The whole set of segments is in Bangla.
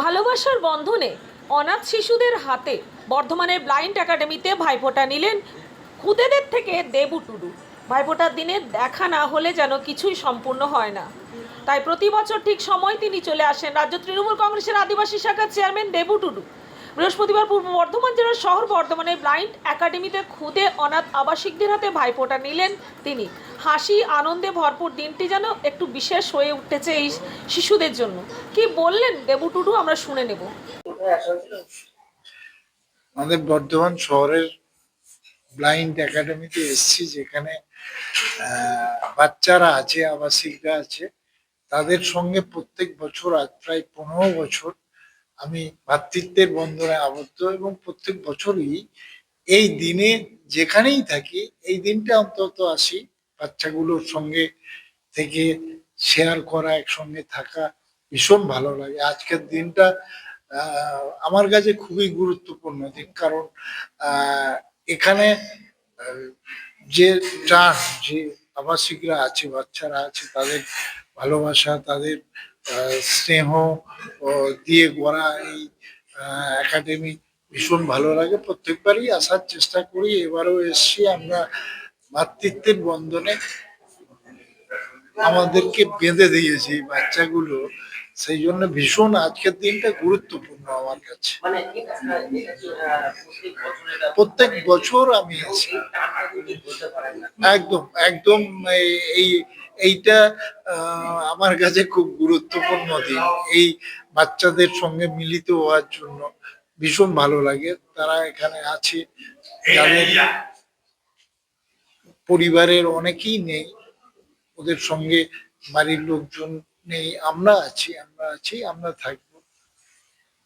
ভালোবাসার বন্ধনে অনাথ শিশুদের হাতে বর্ধমানের ব্লাইন্ড একাডেমিতে ভাইফোঁটা নিলেন খুদেদের থেকে দেবু টুডু ভাইফোঁটার দিনে দেখা না হলে যেন কিছুই সম্পূর্ণ হয় না। তাই প্রতি বছর ঠিক সময় তিনি চলে আসেন রাজ্য তৃণমূল কংগ্রেসের আদিবাসী শাখার চেয়ারম্যান দেবু টুডু বৃহস্পতিবার পূর্ব বর্ধমান জেলার শহর বর্ধমানের ব্লাইন্ড একাডেমিতে খুদে অনাথ আবাসিকদের হাতে ভাইফোঁটা নিলেন তিনি। হাসি, আনন্দে ভরপুর দিনটি যেন একটু বিশেষ হয়ে উঠেছে এই শিশুদের জন্য। কি বললেন দেবু টুডু? আমরা শুনে নেব। আমাদের বর্ধমান শহরের ব্লাইন্ড একাডেমিতে এসেছি, যেখানে বাচ্চারা আছে, আবাসিকরা আছে। তাদের সঙ্গে প্রত্যেক বছর, আজ প্রায় পনেরো বছর আমি ভ্রাতৃত্বের বন্ধনে আবদ্ধ এবং প্রত্যেক বছরই এই দিনে যেখানেই থাকি, এই দিনটা অন্তত আসি, বাচ্চাগুলোর সঙ্গে থেকে শেয়ার করা, একসঙ্গে থাকা ভীষণ ভালো লাগে। আজকের দিনটা আমার কাছে খুবই গুরুত্বপূর্ণ দিন। কারণ এখানে যে যে আবাসিকরা আছে, বাচ্চারা আছে, তাদের ভালোবাসা, তাদের স্নেহ দিয়ে গড়া এই একাডেমি ভীষণ ভালো লাগে। প্রত্যেকবারই আসার চেষ্টা করি। এবারও এসছি আমরা মাতৃত্বের বন্ধনে। আমাদেরকে বেঁধে দিয়েছে বাচ্চাগুলো। সেই জন্য ভীষণ আজকের দিনটা গুরুত্বপূর্ণ আমার কাছে। প্রত্যেক বছর আমি আছি। একদম একদম এই- এই এইটা আমার কাছে খুব গুরুত্বপূর্ণ দিন। এই বাচ্চাদের সঙ্গে মিলিত হওয়ার জন্য ভীষণ ভালো লাগে। তারা এখানে আছে যাদের পরিবারের অনেকেই নেই ওদের সঙ্গে বাড়ির লোকজন নেই আমরা আছি আমরা আছি আমরা থাকব।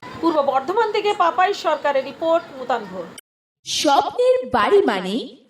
পূর্ব বর্ধমান থেকে পাপাই সরকারের রিপোর্ট নূতন ভোর স্বপ্নের বাড়ি মানে